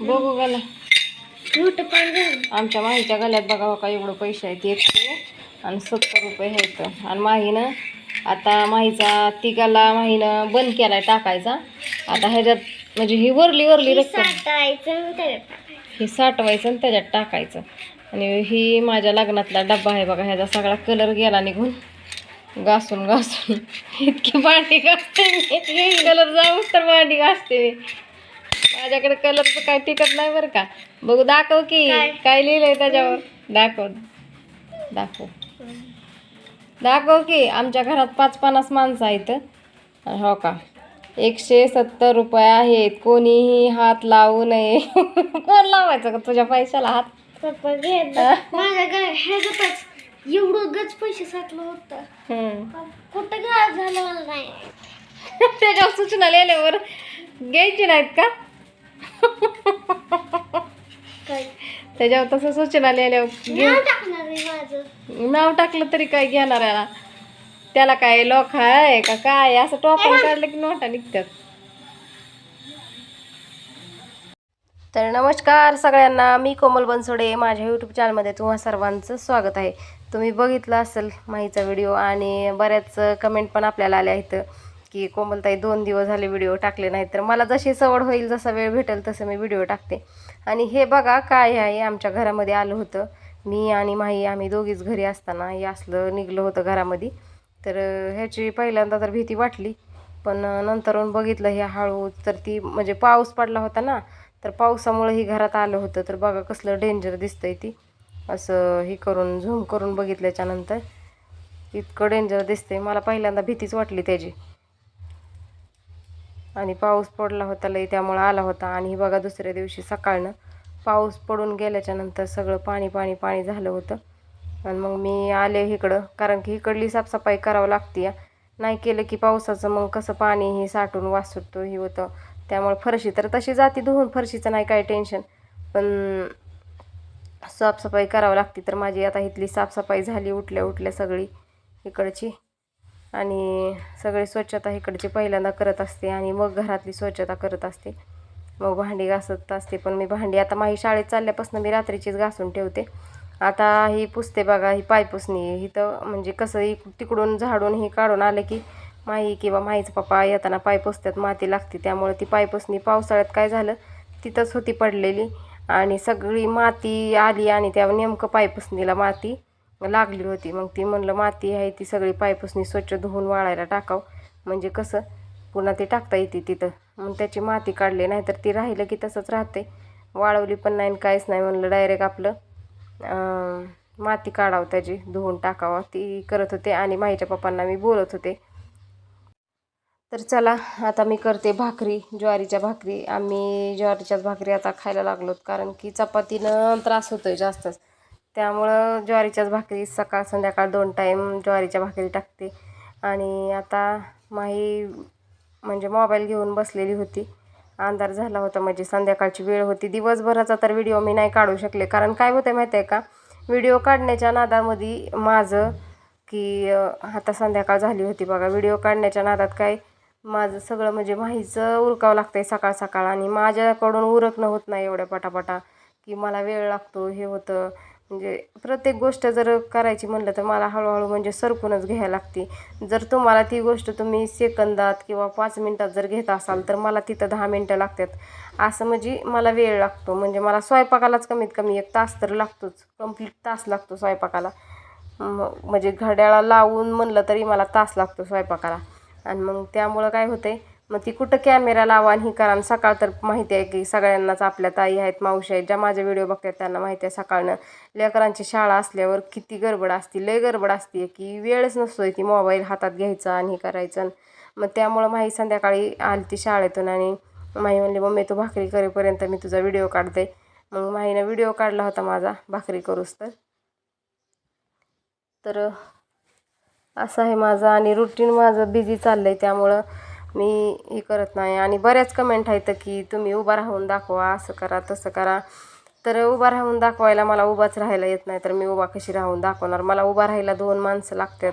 बघू गला. आमच्या माहीच्या गल्यात बघा का एवढं पैसे आहेत एकशे आणि सत्तर रुपये आहेत आणि माहीनं आता माहीचा तिघाला माहीनं बंद केलाय टाकायचा. आता ह्याच्यात म्हणजे ही वरली वरली रक्कम. हे साठवायचं आणि त्याच्यात टाकायचं. आणि ही माझ्या लग्नातला डब्बा आहे बघा ह्याचा सगळा कलर गेला निघून. घासून घासून. इतकी भांडी घासते कलर जाऊन तर भांडी घासते मी. माझ्याकडे कलरचं काय टिकत नाही बरं का. बघू दाखव की. काय? लिहिलंय त्याच्यावर? दाखव. दाखव. दाखव की आमच्या घरात पाच पन्नास माणसं आहेत. हो का? एकशे सत्तर रुपये आहेत. कोणीही हात लावू नये. कोण लावायचं का तुझ्या पैशाला हात? एवढं गच पैसे साठलं होतं. कुठं गायब झालं मला नाही. त्याच्यावर सूचना लिहिल्यावर घ्यायची नाहीत का? त्याच्यावर तसं सूचना लिहिल्यावर नाव आहे टाकलं तरी काय घेणार याला? त्याला काय लोक आहे का काय? असं टोपण काढलं की नोटा निघतात. तर नमस्कार सगळ्यांना मी कोमल बनसोडे. माझ्या यूट्यूब चॅनलमध्ये तुम्हा सर्वांचं स्वागत आहे. तुम्ही बघितलं असेल माहीचा व्हिडिओ आणि बऱ्याच कमेंट पण आपल्याला आल्या आहेत. की कोमलताई दोन दिवस झाले व्हिडिओ टाकले नाहीत. तर मला जशी सवड होईल जसा वेळ भेटेल तसं मी व्हिडिओ टाकते. आणि हे बघा काय आहे आमच्या घरामध्ये आलं होतं. मी आणि माही आम्ही दोघीच घरी असताना हे असलं निघलं होतं घरामध्ये. तर ह्याची पहिल्यांदा तर भीती वाटली. पण नंतरून बघितलं हे हळू तर ती म्हणजे पाऊस पडला होता ना तर पावसामुळे ही घरात आलं होतं. तर बघा कसलं डेंजर दिसतंय ती. असं हे करून झूम करून बघितल्याच्यानंतर इतकं डेंजर दिसतंय. मला पहिल्यांदा भीतीच वाटली त्याची. आणि पाऊस पडला होता लई त्यामुळं आला होता. आणि ही बघा दुसऱ्या दिवशी सकाळनं पाऊस पडून गेल्याच्यानंतर सगळं पाणी पाणी पाणी झालं होतं. आणि मग मी आले इकडं कारण की इकडली साफसफाई करावं लागते नाही केलं की पावसाचं मग कसं पाणी हे साठून वास सुटतो हे होतं. त्यामुळे फरशी तर तशी जाती धुवून फरशीचं नाही काय टेन्शन. पण साफसफाई करावं लागते तर माझी आता इथली साफसफाई झाली उठल्या उठल्या सगळी इकडची. आणि सगळी स्वच्छता इकडची पहिल्यांदा करत असते आणि मग घरातली स्वच्छता करत असते. मग भांडी घासत असते पण मी भांडी आता माही शाळेत चालल्यापासून मी रात्रीचीच घासून ठेवते. आता ही पुसते बघा ही पायपुसणी ही तर म्हणजे कसं तिकडून झाडून ही काढून आलं की माई किंवा माईचं पप्पा येताना पाय पुसतात माती लागते त्यामुळे ती पायपुसणी पावसाळ्यात काय झालं तिथंच होती पडलेली. आणि सगळी माती आली आणि त्या नेमकं पायपुसणीला माती लागली होती. मग ती म्हणलं माती आहे ती सगळी पायपुसणी स्वच्छ धुवून वाळायला टाकाव. म्हणजे कसं पुन्हा ती टाकता येते तिथं. मग त्याची माती काढली नाहीतर ती राहिलं की तसंच राहते. वाळवली पण नाही आणि काहीच नाही म्हणलं डायरेक्ट आपलं माती काढावं त्याची धुवून टाकावं. ती करत होते आणि माईच्या पप्पांना मी बोलत होते. तर चला आता मी करते भाकरी ज्वारीच्या भाकरी. आम्ही ज्वारीच्याच भाकरी आता खायला लागलोत कारण की चपातीनं त्रास होतोय जास्तच. त्यामुळं ज्वारीच्याच भाकरी सकाळ संध्याकाळ दोन टाईम ज्वारीच्या भाकरी टाकते. आणि आता माही म्हणजे मोबाईल घेऊन बसलेली होती. अंधार झाला होता म्हणजे संध्याकाळची वेळ होती. दिवसभराचा तर व्हिडिओ मी नाही काढू शकले. कारण काय होतं माहिती आहे का? व्हिडिओ काढण्याच्या नादामध्ये माझं की आता संध्याकाळ झाली होती बघा. व्हिडिओ काढण्याच्या नादात काय? माझं सगळं म्हणजे माहीचं उरकावं लागतं आहे सकाळ सकाळ. आणि माझ्याकडून उरकणं होत नाही एवढ्या पटापटा की मला वेळ लागतो हे होतं. म्हणजे प्रत्येक गोष्ट जर करायची म्हणलं तर मला हळूहळू म्हणजे सरकूनच घ्यायला लागते. जर तुम्हाला ती गोष्ट तुम्ही सेकंदात किंवा पाच मिनटात जर घेत असाल तर मला तिथं दहा मिनटं लागतात. असं म्हणजे मला वेळ लागतो. म्हणजे मला स्वयंपाकालाच कमीत कमी एक तास तर लागतोच. कंप्लीट तास लागतो स्वयंपाकाला. म्हणजे घड्याळा लावून म्हणलं तरी मला तास लागतो स्वयंपाकाला. आणि मग त्यामुळं काय होतं आहे मग ती कुठं कॅमेरा लावा आणि ही करा सकाळ तर माहिती आहे की सगळ्यांनाच आपल्या ताई आहेत मावशी आहेत ज्या माझे व्हिडिओ बघतात त्यांना माहिती आहे सकाळनं. लेकरांची शाळा असल्यावर किती गडबड असते लय गडबड असते की वेळच नसतोय ती मोबाईल हातात घ्यायचा आणि हे करायचं. मग त्यामुळं माही संध्याकाळी आली ती शाळेतून आणि माही म्हणली मम्मी तू भाकरी करेपर्यंत मी तुझा व्हिडिओ काढते. मग माहीनं व्हिडिओ काढला होता माझा भाकरी करूस तर. तर असं आहे माझं आणि रुटीन माझं बिझी चाललं आहे त्यामुळं मी हे करत नाही. आणि बऱ्याच कमेंट आहेत की तुम्ही उभा राहून दाखवा असं करा तसं करा. तर उभा राहून दाखवायला मला उभाच राहायला येत नाही. तर मी उभा कशी राहून दाखवणार? मला उभा राहायला दोन माणसं लागतात.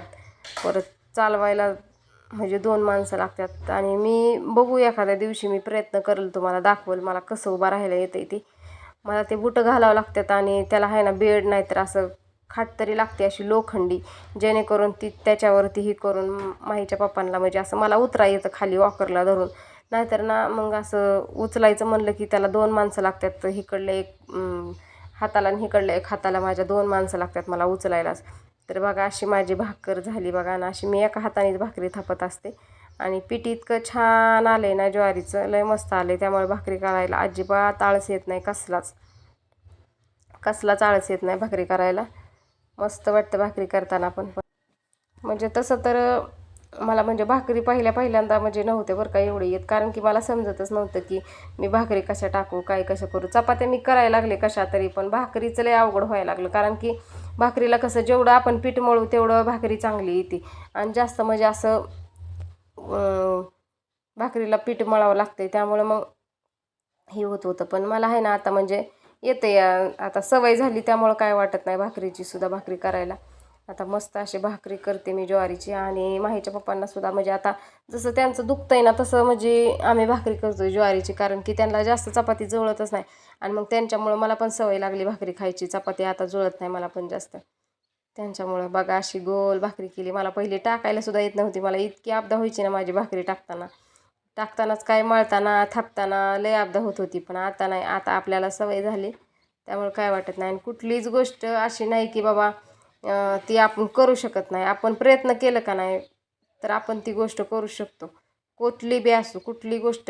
परत चालवायला म्हणजे दोन माणसं लागतात. आणि मी बघू एखाद्या दिवशी मी प्रयत्न करेल तुम्हाला दाखवेल मला कसं उभा राहायला येतं ती. मला ते बुटं घालावं लागतात आणि त्याला आहे ना बेड नाही तर असं खाट तरी लागते अशी लोखंडी जेणेकरून ती त्याच्यावरती ही करून माहीच्या पप्पांना म्हणजे असं मला उतरा येतं खाली वॉकरला धरून. नाहीतर ना मग असं उचलायचं म्हणलं की त्याला दोन माणसं लागतात तर एक हाताला आणि इकडलं एक हाताला माझ्या दोन माणसं लागतात मला उचलायलाच. तर बघा अशी माझी भाकर झाली बघा आणि अशी मी एका हातानेच भाकरी थापत असते. आणि पीठ इतकं छान आलं आहे ना ज्वारीचं लय मस्त आलं आहे त्यामुळे भाकरी करायला अजिबात आळस येत नाही कसलाच. कसलाच आळस येत नाही भाकरी करायला. मस्त वाटतं भाकरी करताना पण म्हणजे तसं तर मला म्हणजे भाकरी पहिल्या पहिल्यांदा म्हणजे नव्हते बरं का एवढे येत. कारण की मला समजतच नव्हतं की मी भाकरी कशा टाकू काय कशा करू. चपात्या मी करायला लागले कशा तरी पण भाकरीचं लय अवघड व्हायला लागलं. कारण की भाकरीला कसं जेवढं आपण पीठ मळू तेवढं भाकरी चांगली येते. आणि जास्त म्हणजे असं भाकरीला पीठ मळावं लागते त्यामुळं मग हे होत होतं. पण मला आहे ना आता म्हणजे येते आता सवय झाली त्यामुळं काय वाटत नाही भाकरीची सुद्धा भाकरी करायला. आता मस्त अशी भाकरी करते मी ज्वारीची आणि माहीच्या पप्पांना सुद्धा. म्हणजे आता जसं त्यांचं दुखतं आहे ना तसं म्हणजे आम्ही भाकरी करतो ज्वारीची कारण की त्यांना जास्त चपाती जुळतच नाही. आणि मग त्यांच्यामुळं मला पण सवय लागली भाकरी खायची. चपाती आता जुळत नाही मला पण जास्त. त्यांच्यामुळं बघा अशी गोल भाकरी केली. मला पहिले टाकायला सुद्धा येत नव्हती. मला इतकी आपदा व्हायची ना माझी भाकरी टाकताना. टाकतानाच काय मळताना थापताना लय आपदा होत होती पण आता नाही. आता आपल्याला सवय झाली. त्यामुळे काय वाटत नाही. आणि कुठलीच गोष्ट अशी नाही की बाबा ती आपण करू शकत नाही. आपण प्रयत्न केलं का नाही तर आपण ती गोष्ट करू शकतो. कुठली बी असो कुठली गोष्ट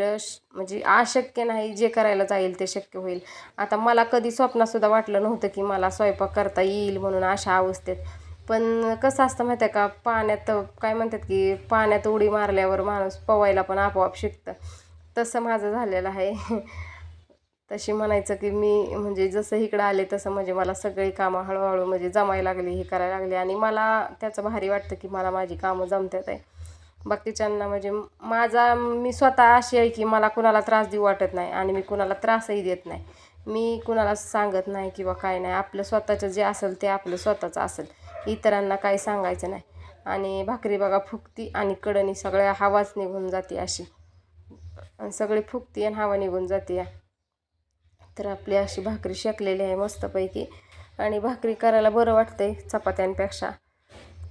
म्हणजे अशक्य नाही जे करायला जाईल ते शक्य होईल. आता मला कधी स्वप्नातसुद्धा वाटलं नव्हतं की मला स्वयंपाक करता येईल म्हणून अशा अवस्थेत. पण कसं असतं माहिती आहे का पाण्यात काय म्हणतात की पाण्यात उडी मारल्यावर माणूस पोवायला पण आपोआप शिकतं. तसं माझं झालेलं आहे. तशी म्हणायचं की मी म्हणजे जसं इकडं आले तसं म्हणजे मला सगळी कामं हळूहळू म्हणजे जमायला लागली हे करायला लागली. आणि मला त्याचं भारी वाटतं की मला माझी कामं जमतात आहे. बाकीच्यांना म्हणजे माझा मी स्वतः अशी आहे की मला कुणाला त्रास देऊ वाटत नाही आणि मी कुणाला त्रासही देत नाही. मी कुणाला सांगत नाही किंवा काय नाही. आपलं स्वतःचं जे असेल ते आपलं स्वतःचं असेल. इतरांना काही सांगायचं नाही. आणि भाकरी बघा फुगती आणि कडणी सगळ्या हवाच निघून जाते अशी. आणि सगळी फुगती आणि हवा निघून जाते. तर आपली अशी भाकरी शेकलेली आहे मस्तपैकी. आणि भाकरी करायला बरं वाटतंय चपात्यांपेक्षा.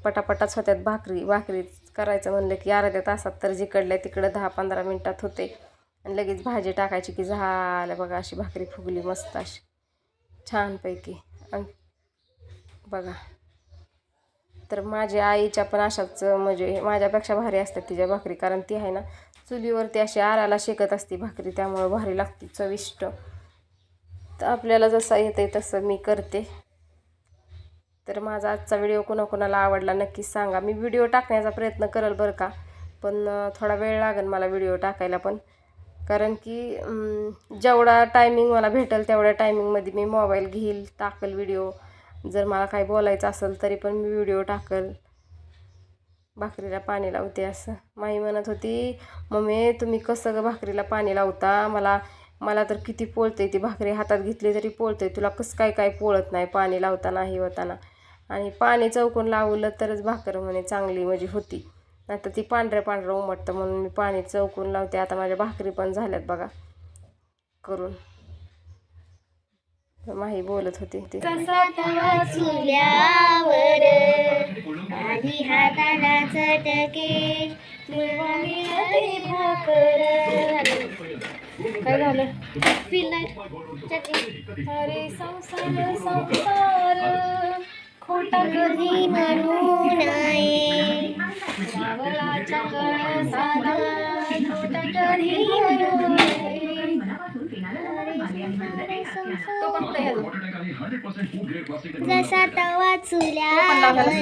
पटापटाच होत्यात भाकरी. भाकरी करायचं म्हणलं की अर्ध्या तासात तर जिकडल्या तिकडं दहा पंधरा मिनटात होते. आणि लगेच भाजी टाकायची की झालं बघा अशी भाकरी फुगली मस्त अशी. छानपैकी. आणि बघा. तर माझ्या आईच्या पण अशाच म्हणजे माझ्यापेक्षा भारी असतात तिच्या भाकरी कारण ती आहे ना चुलीवरती अशी आराला शेकत असते भाकरी त्यामुळं भारी लागते चविष्ट. तर आपल्याला जसं आहे तसं मी करते. तर माझा आजचा व्हिडिओ कुणाकुणाला आवडला नक्कीच सांगा. मी व्हिडिओ टाकण्याचा प्रयत्न करेल बरं का पण थोडा वेळ लागेल मला व्हिडिओ टाकायला पण. कारण की जेवढा टायमिंग मला भेटेल तेवढ्या टायमिंगमध्ये मी मोबाईल घेईल टाकेल व्हिडिओ. जर मला काही बोलायचं असेल तरी पण मी व्हिडिओ टाकेल. भाकरीला पाणी लावते असं. माई म्हणत होती मम्मी तुम्ही कसं गं भाकरीला पाणी लावता? मला मला तर किती पोळते ती भाकरी. हातात घेतली तरी पोळते. तुला कसं काय काय पोळत नाही पाणी लावताना हे होताना? आणि पाणी चौकून लावलं तरच भाकर म्हणे चांगली म्हणजे होती. नाहीतर ती पांढऱ्या पांढरं उमटतं म्हणून मी पाणी चौकून लावते. आता माझ्या भाकरी पण झाल्यात बघा. करून. माही बोलत होती ती. चुल्यावर आधी हाताला चटके भाकर. काय झालं? अरे संसार संसार खोटा कधी म्हणू नये सावला साधा खोटा कधी म्हणू नये अरे संसार तो पण तयार झाला. जसा तवा चुल्यावर आधी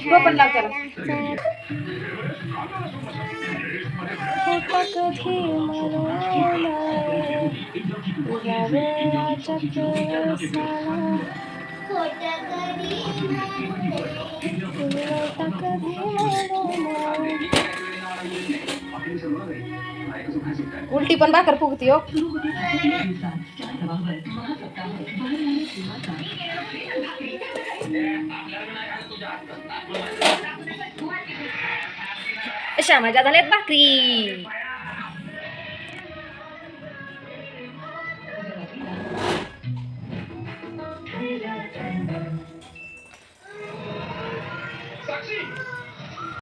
तो पण लाव त्याला. हाताला खोटा कधी उलटी पण भाकर फुगती हो. अशा माझ्या झाल्यात भाकरी.